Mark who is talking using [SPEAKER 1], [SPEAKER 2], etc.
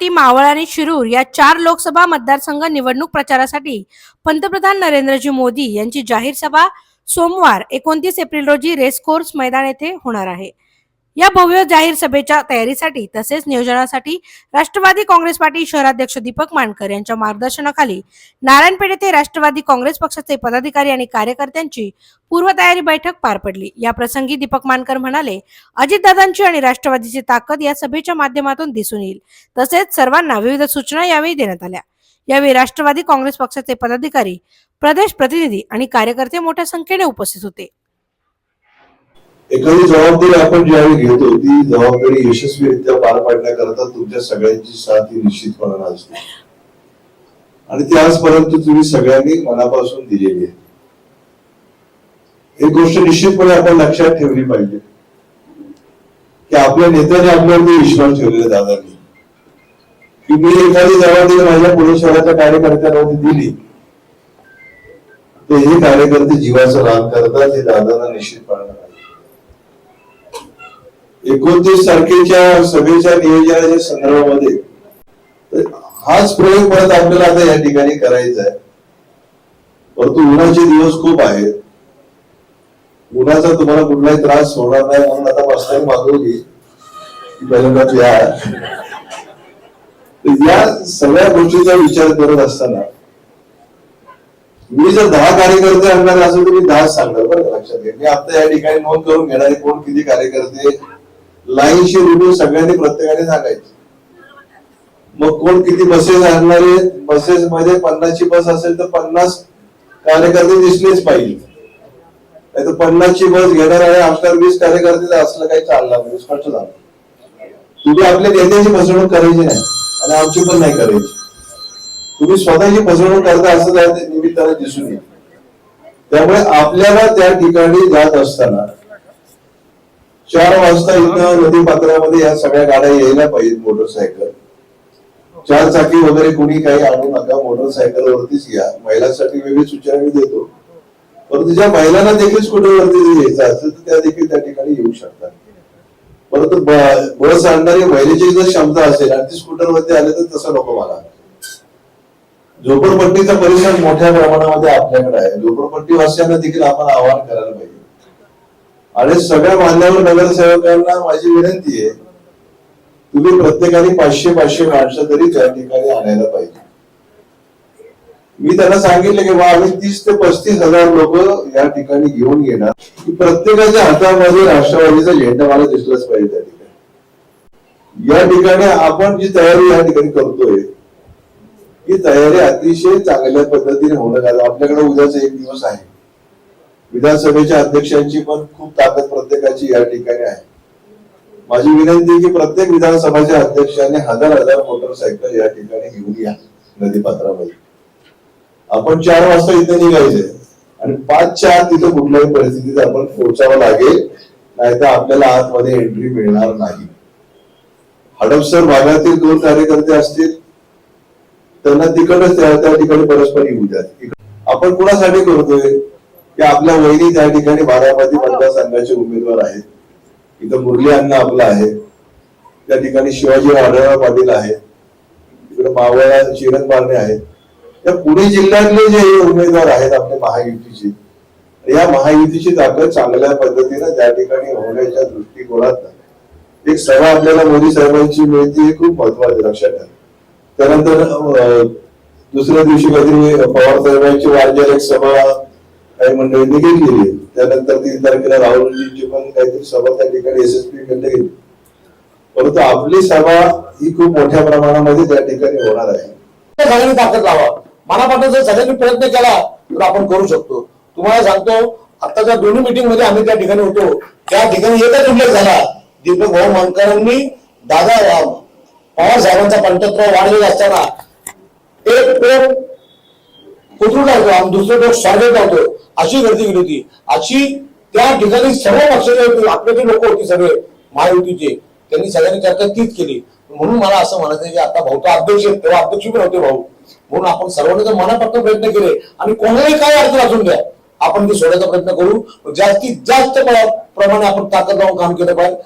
[SPEAKER 1] बारामती मावळ आणि शिरूर या चार लोकसभा मतदारसंघ निवडणूक प्रचारासाठी पंतप्रधान नरेंद्रजी मोदी यांची जाहीर सभा सोमवार एकोणतीस एप्रिल रोजी रेसकोर्स मैदान येथे होणार आहे. या भव्य जाहीर सभेच्या तयारीसाठी तसेच नियोजनासाठी राष्ट्रवादी काँग्रेस पार्टी शहराध्यक्ष दीपक मानकर यांच्या मार्गदर्शनाखाली नारायणपेठ येथे राष्ट्रवादी काँग्रेस पक्षाचे पदाधिकारी आणि कार्यकर्त्यांची पूर्वतयारी बैठक पार पडली. या प्रसंगी दीपक मानकर म्हणाले अजितदादांची आणि राष्ट्रवादीची ताकद या सभेच्या माध्यमातून दिसून येईल. तसेच सर्वांना विविध सूचना यावेळी देण्यात आल्या. यावेळी राष्ट्रवादी काँग्रेस पक्षाचे पदाधिकारी प्रदेश प्रतिनिधी आणि कार्यकर्ते मोठ्या संख्येने उपस्थित होते.
[SPEAKER 2] एखादी जबाबदारी आपण ज्यावेळी घेतो ती जबाबदारी यशस्वीरित्या पार पाडण्याकरता तुमच्या सगळ्यांची साथ ही निश्चितपणानं असते. आणि ती आजपर्यंत तुम्ही सगळ्यांनी मनापासून दिलेली आहे. एक गोष्ट निश्चितपणे आपण लक्षात ठेवली पाहिजे. की आपल्या नेत्याने आपल्यावरती विश्वास ठेवलेला दादांनी. की मी एखादी जबाबदारी माझ्या पुणे शहराच्या कार्यकर्त्यांवरती दिली तर हे कार्यकर्ते जीवाचं रान करतात हे दादांना निश्चितपणे एकोणतीस तारखेच्या सभेच्या नियोजनाच्या संदर्भामध्ये हाच प्रयोग परत आपल्याला आता या ठिकाणी करायचा आहे. परंतु उन्हाचे दिवस खूप आहेत. उन्हाचा तुम्हाला कुठलाही त्रास होणार नाही म्हणून आता मास्टर मागवली पहिल्यांदाच या. या सगळ्या गोष्टीचा विचार करत असताना मी जर दहा कार्यकर्ते आणणार असेल तर मी दहा सांगणार बरं लक्षात घ्या. मी आता या ठिकाणी नोंद करून घेणारे कोण किती कार्यकर्ते लाईनशी रुटून सगळ्यांनी प्रत्येकाने सांगायची. मग कोण किती बसेस आणणारे बसेस मध्ये पन्नासची बस असेल तर पन्नास कार्यकर्ते दिसलेच पाहिजे. नाही तर पन्नासची बस घेणार आणि आफ्टर वीस कार्यकर्ते असलं काही चालणार नाही स्पष्ट झालं. तुम्ही आपल्या नेत्याची फसवणूक करायची नाही आणि आमची पण नाही करायची. तुम्ही स्वतःची फसवणूक करता असं त्या निमित्ताने दिसून येईल. त्यामुळे आपल्याला त्या ठिकाणी जात असताना चार वाजता इथं नदी पात्रामध्ये या सगळ्या गाड्या यायला पाहिजेत मोटरसायकल. चार चाकी वगैरे कोणी काही आणू नका मोटरसायकल वरतीच या. महिलांसाठी वेगळी सूचना मी देतो. परंतु ज्या महिलांना देखील स्कूटरवरती यायचं असेल तर त्या देखील त्या ठिकाणी येऊ शकतात. परंतु बस आणणारी महिलेची जर क्षमता असेल आणि ती स्कूटरवरती आले तर तसं नको मला. झोपडपट्टीचा परिसर मोठ्या प्रमाणामध्ये आपल्याकडे आहे. झोपडपट्टी वासियांना देखील आपण आवाहन करायला पाहिजे. आणि सगळ्या मान्यवर नगरसेवकांना माझी विनंती आहे तुम्ही प्रत्येकाने पाचशे पाचशे माणसं तरी त्या ठिकाणी आणायला पाहिजे. मी त्यांना सांगितलं की बा आम्ही तीस ते पस्तीस हजार लोक या ठिकाणी घेऊन येणार. की प्रत्येकाच्या हातामध्ये राष्ट्रवादीचा झेंडा मला दिसलाच पाहिजे त्या ठिकाणी. या ठिकाणी आपण जी तयारी या ठिकाणी करतोय ही तयारी अतिशय चांगल्या पद्धतीने होणं आपल्याकडे उद्याचा एक दिवस आहे. विधानसभेच्या अध्यक्षांची पण खूप ताकद प्रत्येकाची या ठिकाणी आहे. माझी विनंती आहे की प्रत्येक विधानसभाच्या अध्यक्षाने हजार हजार मोटरसायकल या ठिकाणी घेऊन या नदीपात्रामध्ये. आपण चार वाजता इथे निघायचे आणि पाच चार तिथे कुठल्याही परिस्थितीत आपण पोहोचावं लागेल नाहीतर आपल्याला आतमध्ये एंट्री मिळणार नाही. हडपसर भागातील दोन कार्यकर्ते असतील त्यांना तिकडच त्या त्या ठिकाणी परस्पर येऊ द्या. आपण कुणासाठी करतोय? की आपल्या वहिनी त्या ठिकाणी बारामती मतदारसंघाचे उमेदवार आहेत. इथं मुरली अण्णा आपला आहे. त्या ठिकाणी शिवाजी आढळराव पाटील आहे. तिकडे मावळा चिरण पारणे आहेत. या पुणे जिल्ह्यातले जे उमेदवार आहेत आपले महायुतीचे या महायुतीची ताकद चांगल्या पद्धतीने त्या ठिकाणी होण्याच्या दृष्टिकोनात एक सभा आपल्याला मोदी साहेबांची मिळते हे खूप महत्त्वाचे लक्षात ठेवा. त्यानंतर दुसऱ्या दिवशी काहीतरी पवार साहेबांची वारजेल एक सभा काही मंडळींनी घेतलेली आहे त्यानंतर तीन तारखेला राहुलजींची पण काहीतरी सभा त्या ठिकाणी एस एस पी कडे गेली परंतु आपली सभा ही खूप मोठ्या प्रमाणामध्ये त्या ठिकाणी होणार आहे.
[SPEAKER 3] सगळ्यांनी ताकद लावा. मनापासून जर सगळ्यांनी प्रयत्न केला तर आपण करू शकतो. तुम्हाला सांगतो आताच्या दोन्ही मीटिंगमध्ये आम्ही त्या ठिकाणी होतो त्या ठिकाणी एकच उल्लेख झाला. दीपक भाऊ मानकरांनी दादा पवार साहेबांचा पंचत्व वाढलेला असताना एक टोक कुठून लावतो आणि दुसरं टोक स्वागत अशी गर्दी केली होती. अशी त्या ठिकाणी सर्व पक्षाचे होते आपले जे लोक होते सगळे महायुतीचे. त्यांनी सगळ्यांनी चर्चा तीच केली. म्हणून मला असं म्हणायचं की आता भाऊ तर अध्यक्ष आहे तेव्हा अध्यक्ष पण होते भाऊ. म्हणून आपण सर्वांनी जर मनापासून प्रयत्न केले. आणि कोणालाही काय अडचण असून द्या. आपण ते सोडायचा प्रयत्न करू. जास्तीत जास्त प्रमाणे आपण ताकद लावून काम केलं पाहिजे.